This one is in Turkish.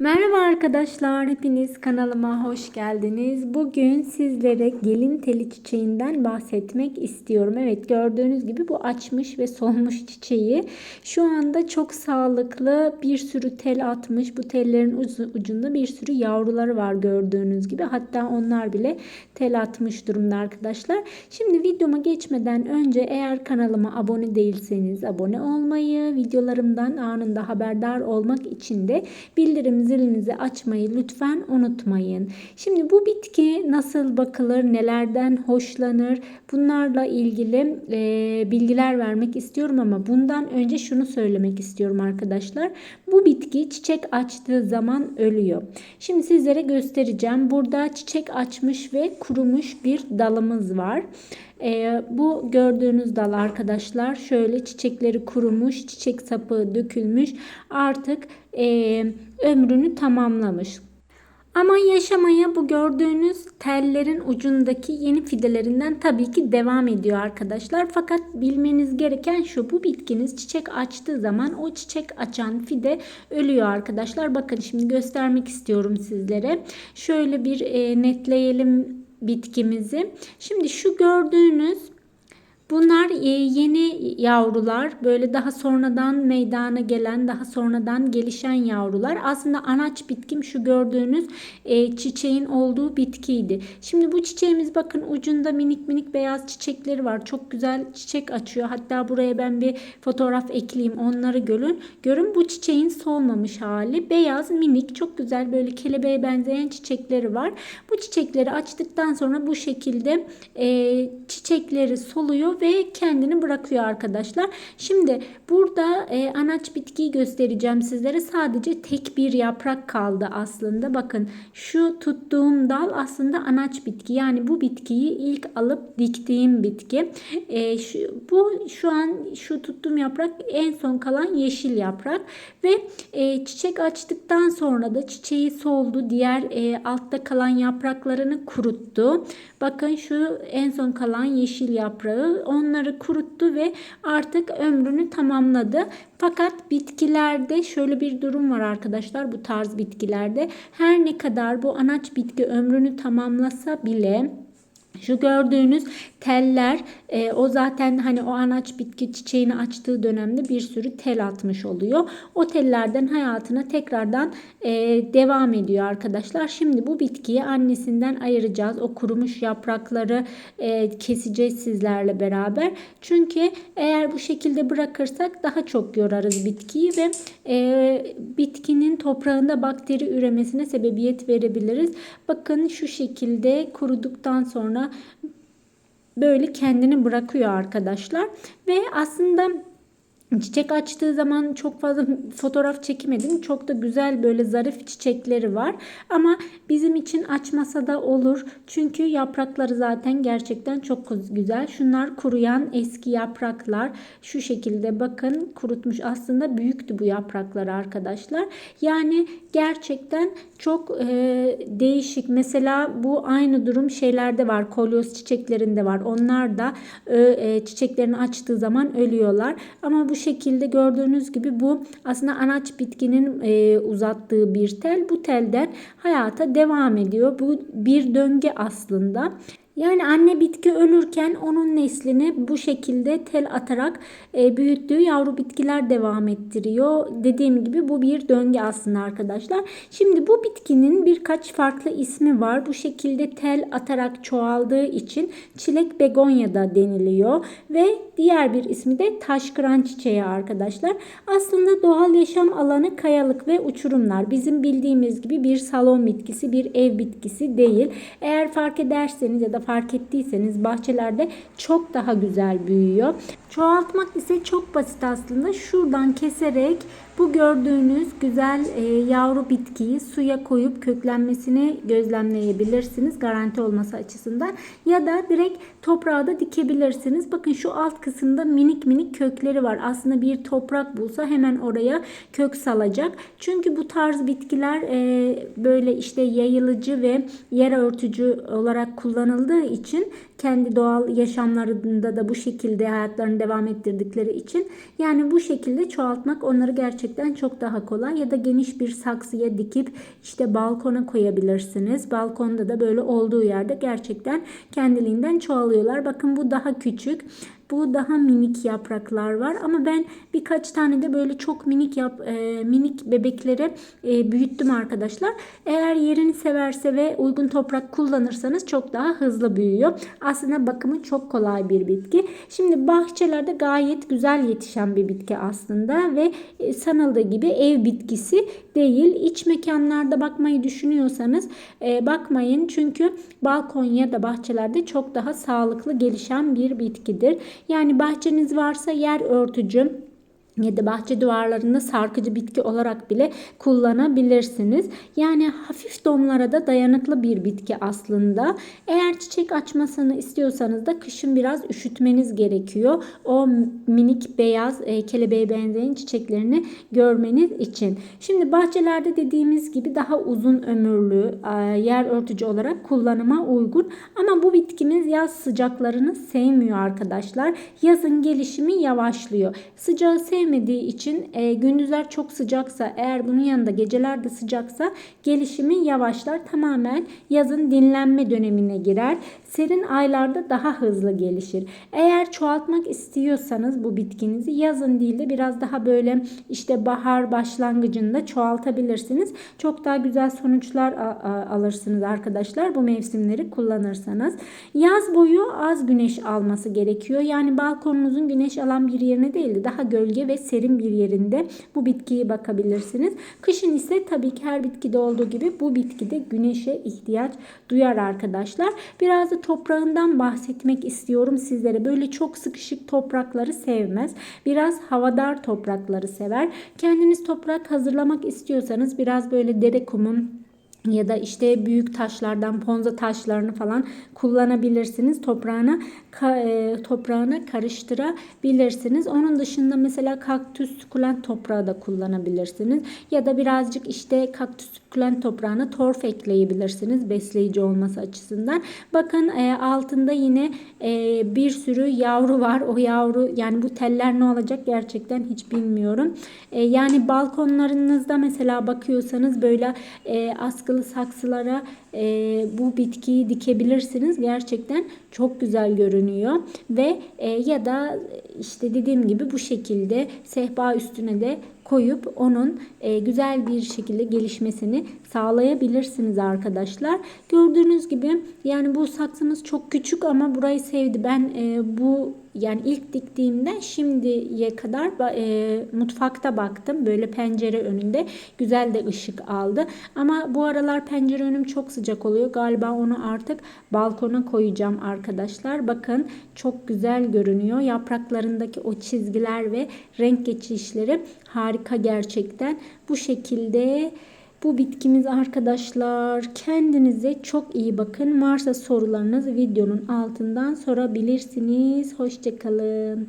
Merhaba arkadaşlar, hepiniz kanalıma hoş geldiniz. Bugün sizlere gelin teli çiçeğinden bahsetmek istiyorum. Evet gördüğünüz gibi bu açmış ve solmuş çiçeği. Şu anda çok sağlıklı bir sürü tel atmış. Bu tellerin ucunda bir sürü yavruları var gördüğünüz gibi. Hatta onlar bile tel atmış durumda arkadaşlar. Şimdi videoma geçmeden önce eğer kanalıma abone değilseniz abone olmayı, videolarımdan anında haberdar olmak için de bildirim zilinizi açmayı lütfen unutmayın. Şimdi bu bitki nasıl bakılır, nelerden hoşlanır bunlarla ilgili e, bilgiler vermek istiyorum ama bundan önce şunu söylemek istiyorum arkadaşlar. Bu bitki çiçek açtığı zaman ölüyor. Şimdi sizlere göstereceğim. Burada çiçek açmış ve kurumuş bir dalımız var. E, bu gördüğünüz dal arkadaşlar şöyle çiçekleri kurumuş, çiçek sapı dökülmüş. Artık e, ömrünü tamamlamış. Ama yaşamaya bu gördüğünüz tellerin ucundaki yeni fidelerinden tabii ki devam ediyor arkadaşlar. Fakat bilmeniz gereken şu bu bitkiniz çiçek açtığı zaman o çiçek açan fide ölüyor arkadaşlar. Bakın şimdi göstermek istiyorum sizlere. Şöyle bir e, netleyelim bitkimizi. Şimdi şu gördüğünüz Bunlar e, yeni yavrular böyle daha sonradan meydana gelen daha sonradan gelişen yavrular. Aslında anaç bitkim şu gördüğünüz e, çiçeğin olduğu bitkiydi. Şimdi bu çiçeğimiz bakın ucunda minik minik beyaz çiçekleri var. Çok güzel çiçek açıyor. Hatta buraya ben bir fotoğraf ekleyeyim onları görün. Görün bu çiçeğin solmamış hali. Beyaz minik çok güzel böyle kelebeğe benzeyen çiçekleri var. Bu çiçekleri açtıktan sonra bu şekilde e, çiçekleri soluyor ve kendini bırakıyor arkadaşlar. Şimdi burada e, anaç bitkiyi göstereceğim sizlere. Sadece tek bir yaprak kaldı aslında. Bakın şu tuttuğum dal aslında anaç bitki. Yani bu bitkiyi ilk alıp diktiğim bitki. E, şu, bu şu an şu tuttuğum yaprak en son kalan yeşil yaprak ve e, çiçek açtıktan sonra da çiçeği soldu. Diğer e, altta kalan yapraklarını kuruttu. Bakın şu en son kalan yeşil yaprağı onları kuruttu ve artık ömrünü tamamladı. Fakat bitkilerde şöyle bir durum var arkadaşlar bu tarz bitkilerde. Her ne kadar bu anaç bitki ömrünü tamamlasa bile şu gördüğünüz teller e, o zaten hani o anaç bitki çiçeğini açtığı dönemde bir sürü tel atmış oluyor. O tellerden hayatına tekrardan e, devam ediyor arkadaşlar. Şimdi bu bitkiyi annesinden ayıracağız. O kurumuş yaprakları e, keseceğiz sizlerle beraber. Çünkü eğer bu şekilde bırakırsak daha çok yorarız bitkiyi ve e, bitkinin toprağında bakteri üremesine sebebiyet verebiliriz. Bakın şu şekilde kuruduktan sonra böyle kendini bırakıyor arkadaşlar. Ve aslında Çiçek açtığı zaman çok fazla fotoğraf çekemedim. Çok da güzel böyle zarif çiçekleri var. Ama bizim için açmasa da olur. Çünkü yaprakları zaten gerçekten çok güzel. Şunlar kuruyan eski yapraklar. Şu şekilde bakın kurutmuş. Aslında büyüktü bu yapraklar arkadaşlar. Yani gerçekten çok e, değişik. Mesela bu aynı durum şeylerde var. Kolyoz çiçeklerinde var. Onlar da e, çiçeklerini açtığı zaman ölüyorlar. Ama bu şekilde gördüğünüz gibi bu aslında anaç bitkinin e, uzattığı bir tel. Bu telden hayata devam ediyor. Bu bir döngü aslında. Yani anne bitki ölürken onun neslini bu şekilde tel atarak e, büyüttüğü yavru bitkiler devam ettiriyor. Dediğim gibi bu bir döngü aslında arkadaşlar. Şimdi bu bitkinin birkaç farklı ismi var. Bu şekilde tel atarak çoğaldığı için çilek begonya da deniliyor. Ve diğer bir ismi de taşkıran çiçeği arkadaşlar. Aslında doğal yaşam alanı kayalık ve uçurumlar. Bizim bildiğimiz gibi bir salon bitkisi, bir ev bitkisi değil. Eğer fark ederseniz ya da fark ettiyseniz bahçelerde çok daha güzel büyüyor. Çoğaltmak ise çok basit aslında. Şuradan keserek bu gördüğünüz güzel e, yavru bitkiyi suya koyup köklenmesini gözlemleyebilirsiniz garanti olması açısından. Ya da direkt toprağa da dikebilirsiniz. Bakın şu alt kısımda minik minik kökleri var. Aslında bir toprak bulsa hemen oraya kök salacak. Çünkü bu tarz bitkiler e, böyle işte yayılıcı ve yer örtücü olarak kullanıldığı için kendi doğal yaşamlarında da bu şekilde hayatlarını devam ettirdikleri için yani bu şekilde çoğaltmak onları gerçekten çok daha kolay ya da geniş bir saksıya dikip işte balkona koyabilirsiniz. Balkonda da böyle olduğu yerde gerçekten kendiliğinden çoğalıyorlar. Bakın bu daha küçük. Bu daha minik yapraklar var ama ben birkaç tane de böyle çok minik yap e, minik bebekleri e, büyüttüm arkadaşlar. Eğer yerini severse ve uygun toprak kullanırsanız çok daha hızlı büyüyor. Aslında bakımı çok kolay bir bitki. Şimdi bahçelerde gayet güzel yetişen bir bitki aslında ve e, sanıldığı gibi ev bitkisi değil. İç mekanlarda bakmayı düşünüyorsanız e, bakmayın çünkü balkon ya da bahçelerde çok daha sağlıklı gelişen bir bitkidir. Yani bahçeniz varsa yer örtücü ya da bahçe duvarlarında sarkıcı bitki olarak bile kullanabilirsiniz. Yani hafif donlara da dayanıklı bir bitki aslında. Eğer çiçek açmasını istiyorsanız da kışın biraz üşütmeniz gerekiyor. O minik beyaz e, kelebeğe benzeyen çiçeklerini görmeniz için. Şimdi bahçelerde dediğimiz gibi daha uzun ömürlü e, yer örtücü olarak kullanıma uygun. Ama bu bitkimiz yaz sıcaklarını sevmiyor arkadaşlar. Yazın gelişimi yavaşlıyor. Sıcağı sevmediği için e, gündüzler çok sıcaksa eğer bunun yanında geceler de sıcaksa gelişimi yavaşlar. Tamamen yazın dinlenme dönemine girer. Serin aylarda daha hızlı gelişir. Eğer çoğaltmak istiyorsanız bu bitkinizi yazın değil de biraz daha böyle işte bahar başlangıcında çoğaltabilirsiniz. Çok daha güzel sonuçlar alırsınız arkadaşlar bu mevsimleri kullanırsanız. Yaz boyu az güneş alması gerekiyor. Yani balkonunuzun güneş alan bir yerine değil de daha gölge ve serin bir yerinde bu bitkiye bakabilirsiniz. Kışın ise tabii ki her bitkide olduğu gibi bu bitkide güneşe ihtiyaç duyar arkadaşlar. Biraz da toprağından bahsetmek istiyorum sizlere. Böyle çok sıkışık toprakları sevmez. Biraz havadar toprakları sever. Kendiniz toprak hazırlamak istiyorsanız biraz böyle dere kumun ya da işte büyük taşlardan ponza taşlarını falan kullanabilirsiniz. Toprağına ka, e, toprağına karıştırabilirsiniz. Onun dışında mesela kaktüs sukulent toprağı da kullanabilirsiniz. Ya da birazcık işte kaktüs sukulent toprağına torf ekleyebilirsiniz besleyici olması açısından. Bakın e, altında yine e, bir sürü yavru var. O yavru yani bu teller ne olacak gerçekten hiç bilmiyorum. E, yani balkonlarınızda mesela bakıyorsanız böyle e, askılı saksılara e, bu bitkiyi dikebilirsiniz. Gerçekten çok güzel görünüyor ve e, ya da işte dediğim gibi bu şekilde sehpa üstüne de koyup onun e, güzel bir şekilde gelişmesini sağlayabilirsiniz arkadaşlar. Gördüğünüz gibi yani bu saksımız çok küçük ama burayı sevdi. Ben e, bu yani ilk diktiğimde şimdiye kadar e, mutfakta baktım. Böyle pencere önünde güzel de ışık aldı. Ama bu aralar pencere önüm çok sıcak oluyor. Galiba onu artık balkona koyacağım arkadaşlar. Bakın çok güzel görünüyor. Yapraklarındaki o çizgiler ve renk geçişleri harika gerçekten. Bu şekilde bu bitkimiz arkadaşlar. Kendinize çok iyi bakın. Varsa sorularınız videonun altından sorabilirsiniz. Hoşçakalın.